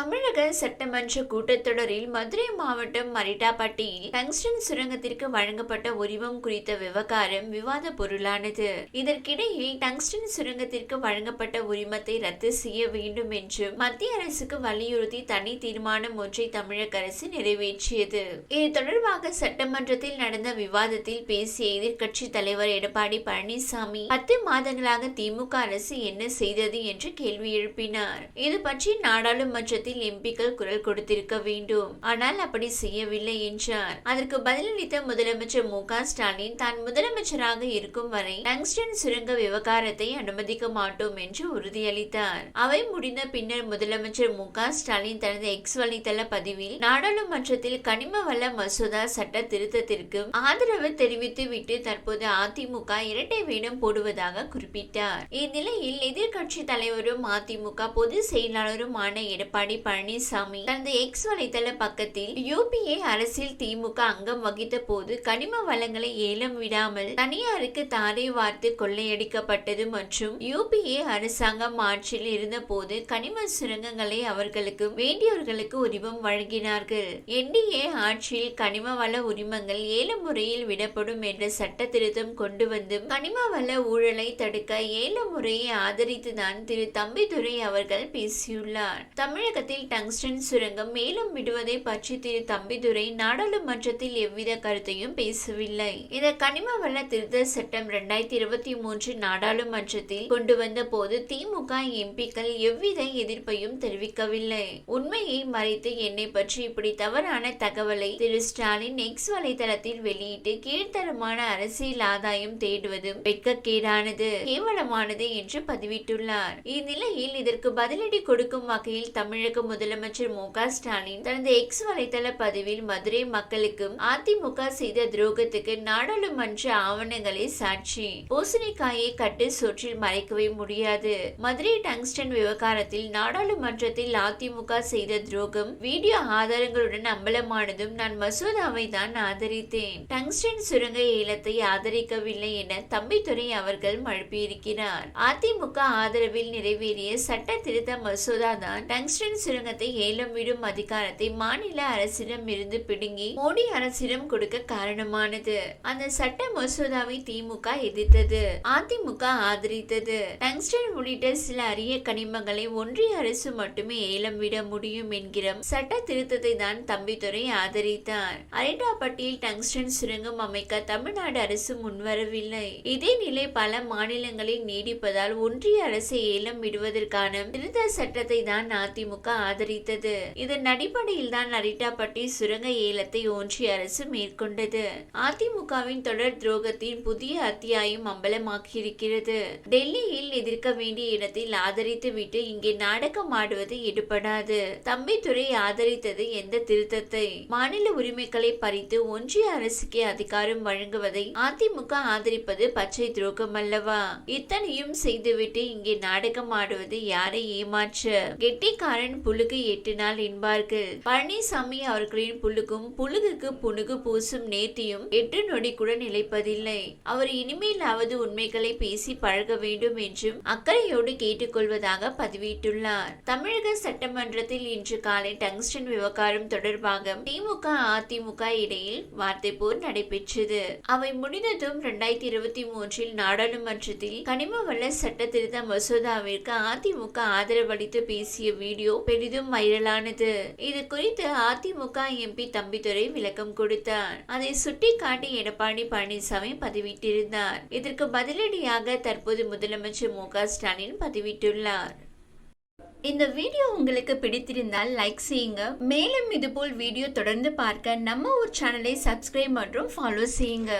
தமிழக சட்டமன்ற கூட்டத்தொடரில் மதுரை மாவட்டம் மரிட்டாப்பட்டியில் டங்ஸ்டன் சுரங்கத்திற்கு வழங்கப்பட்ட உரிமம் குறித்த விவகாரம் விவாத பொருளானது. இதற்கிடையில் டங்ஸ்டன் சுரங்கத்திற்கு வழங்கப்பட்ட உரிமத்தை ரத்து செய்ய வேண்டும் என்று மத்திய அரசுக்கு வலியுறுத்தி தனி தீர்மானம் ஒன்றை தமிழக அரசு நிறைவேற்றியது. இது தொடர்பாக சட்டமன்றத்தில் நடந்த விவாதத்தில் பேசிய எதிர்க்கட்சி தலைவர் எடப்பாடி பழனிசாமி பத்து மாதங்களாக திமுக அரசு என்ன செய்தது என்று கேள்வி எழுப்பினார். இது பற்றி நாடாளுமன்றத்தில் எம்பிக்கள் குரல் கொடுத்திருக்க வேண்டும். ஆனால் அப்படி செய்யவில்லை என்றார். அதற்கு பதிலளித்த முதலமைச்சர் மு க ஸ்டாலின் தான் முதலமைச்சராக இருக்கும் வரை டங்ஸ்டன் சுரங்க விவகாரத்தை அனுமதிக்க மாட்டோம் என்று உறுதியளித்தார். அவை முடிந்த பின்னர் முதலமைச்சர் மு க ஸ்டாலின் தனது எக்ஸ் வலைதள பதிவில் நாடாளுமன்றத்தில் கனிம வள மசோதா சட்ட திருத்தத்திற்கு ஆதரவு தெரிவித்துவிட்டு தற்போது அதிமுக இரட்டை வேடம் போடுவதாக குறிப்பிட்டார். இந்நிலையில் எதிர்கட்சி தலைவரும் அதிமுக பொதுச் செயலாளருமான எடப்பாடி பழனிசாமி தனது எக்ஸ் வலைதள பக்கத்தில் யூபிஏ அரசில் திமுக அங்கம் வகித்த போது கனிம வளங்களை ஏலம் விடாமல் தனியாருக்கு தாரை வார்த்து கொள்ளையடிக்கப்பட்டது மற்றும் யூபிஏ அரசாங்கம் ஆட்சியில் இருந்த போது கனிம சுரங்கங்களை அவர்களுக்கு வேண்டியவர்களுக்கு உரிமம் வழங்கினார்கள். என்டிஏ ஆட்சியில் கனிம வள உரிமங்கள் ஏல முறையில் விடப்படும் என்ற சட்ட திருத்தம் கொண்டு வந்து கனிம வள ஊழலை தடுக்க ஏல முறையை ஆதரித்துதான் திரு. தம்பிதுரை அவர்கள் பேசியுள்ளார். தமிழகத்தில் டங்ஸ்டன் சுரங்கம் மேலும் விடுவதை பற்றி திரு தம்பிதுரை நாடாளுமன்றத்தில் எவ்வித கருத்தையும் பேசவில்லை. இந்த கனிம வள திருத்த சட்டம் இரண்டாயிரத்தி இருபத்தி மூன்று நாடாளுமன்றத்தில் கொண்டு வந்த போது திமுக எம்பிக்கள் எவ்வித எதிர்ப்பையும் தெரிவிக்கவில்லை. உண்மையை மறைத்து என்னை பற்றி இப்படி தவறான தகவலை திரு ஸ்டாலின் எக்ஸ் வலைதளத்தில் வெளியிட்டு கீழ்த்தரமான அரசியல் ஆதாயம் தேடுவதும் வெட்கக்கேடானது கேவலமானது என்று பதிவிட்டுள்ளார். இந்நிலையில் இதற்கு பதிலடி கொடுக்கும் வகையில் தமிழக முதலமைச்சர் மு க ஸ்டாலின் தனது எக்ஸ் வலைதள பதிவில் மதுரை மக்களுக்கும் அதிமுக செய்த துரோகத்துக்கு நாடாளுமன்ற ஆவணங்களை சாட்சி. பூசணிக்காயை கட்டு சொற்றில் மறைக்கவே முடியாது. மதுரை டங்ஸ்டன் விவகாரத்தில் நாடாளுமன்றத்தில் அதிமுக செய்த துரோகம் வீடியோ ஆதாரங்களுடன் அம்பலமானதும் நான் மசோதாவை தான் ஆதரித்தேன். டங்ஸ்டன் சுரங்க ஏலத்தை ஆதரிக்கவில்லை என தம்பித்துறை அவர்கள் மழுப்பியிருக்கிறார். அதிமுக ஆதரவில் நிறைவேறிய சட்ட திருத்த மசோதா தான் டங்ஸ்டன் சுரங்கத்தை ஏலம் விடும் அதிகாரத்தை மாநில அரசிடம் இருந்து பிடுங்கி மோடி அரசிடம் கொடுக்க காரணமானது. அந்த சட்ட மசோதாவை திமுக எதிர்த்தது. அதிமுக ஆதரித்தது. டங்ஸ்டன் உள்ளிட்ட சில அரிய கனிமங்களை ஒன்றிய அரசு மட்டுமே ஏலம் விட முடியும் என்கிற சட்ட திருத்தத்தை தான் தம்பித்துறை ஆதரித்தார். அரிட்டாப்பட்டியில் டங்ஸ்டன் சுரங்கம் அமைக்க தமிழ்நாடு அரசு முன்வரவில்லை. இதே நிலை பல மாநிலங்களில் நீடிப்பதால் ஒன்றிய அரசை ஏலம் விடுவதற்கான திருத்த சட்டத்தை தான் அதிமுக ஆதரித்தது. இதன் அடிப்படையில் தான் அரிட்டாப்பட்டி சுரங்க ஏலத்தை ஒன்றிய அரசு மேற்கொண்டது. அதிமுகவின் தொடர் துரோகத்தின் புதிய அத்தியாயம் அம்பலமாக்கியிருக்கிறது டெல்லியில் எதிர்க்க வேண்டிய இடத்தில் ஆதரித்து விட்டு இங்கே நாடகம் ஆடுவது எடுபடாது. தம்பித்துறை ஆதரித்தது எந்த திருத்தத்தை? மாநில உரிமைகளை பறித்து ஒன்றிய அரசுக்கே அதிகாரம் வழங்குவதை அதிமுக ஆதரிப்பது பச்சை துரோகம் அல்லவா? இத்தனையும் செய்துவிட்டு இங்கே நாடகம் ஆடுவது யாரை ஏமாற்ற? கெட்டிக்காரன் புழுகு எட்டு நாள் என்பார்கள் பழனிசாமி அவர்களின் புழுகும் புழுகுக்கு புணுகு பூசும் நேர்த்தியும் எட்டு நொடி கூட நிலைப்பதில்லை. அவர் இனிமேலாவது உண்மைகளை பேசி பழக வேண்டும் என்றும் அக்கறையோடு கேட்டுக்கொள்வதாக பதிவிட்டுள்ளார். தமிழக சட்டமன்றத்தில் இன்று காலை டங்ஸ்டன் விவகாரம் தொடர்பாக திமுக அதிமுக இடையில் வார்த்தை போர் நடைபெற்றது. அவை முடிந்ததும் இரண்டாயிரத்தி இருபத்தி மூன்றில் நாடாளுமன்றத்தில் கனிம வள சட்ட திருத்த மசோதாவிற்கு அதிமுக ஆதரவளித்து பேசிய வீடியோ பெரிதும் வைரலானது இது குறித்து அதிமுக எம்பி தம்பிதுரை விளக்கம் கொடுத்தார். அதை சுட்டிக்காட்டி எடப்பாடி பழனிசாமி பதிவிட்டிருந்தார். இதற்கு பதிலடியாக தற்போது முதலமைச்சர் மு க ஸ்டாலின் பதிவிட்டுள்ளார். இந்த வீடியோ உங்களுக்கு பிடித்திருந்தால் லைக் செய்யுங்க. மேலும் இதுபோல் வீடியோ தொடர்ந்து பார்க்க நம்ம ஒரு சேனலை சப்ஸ்கிரைப் மற்றும் ஃபாலோ செய்யுங்க.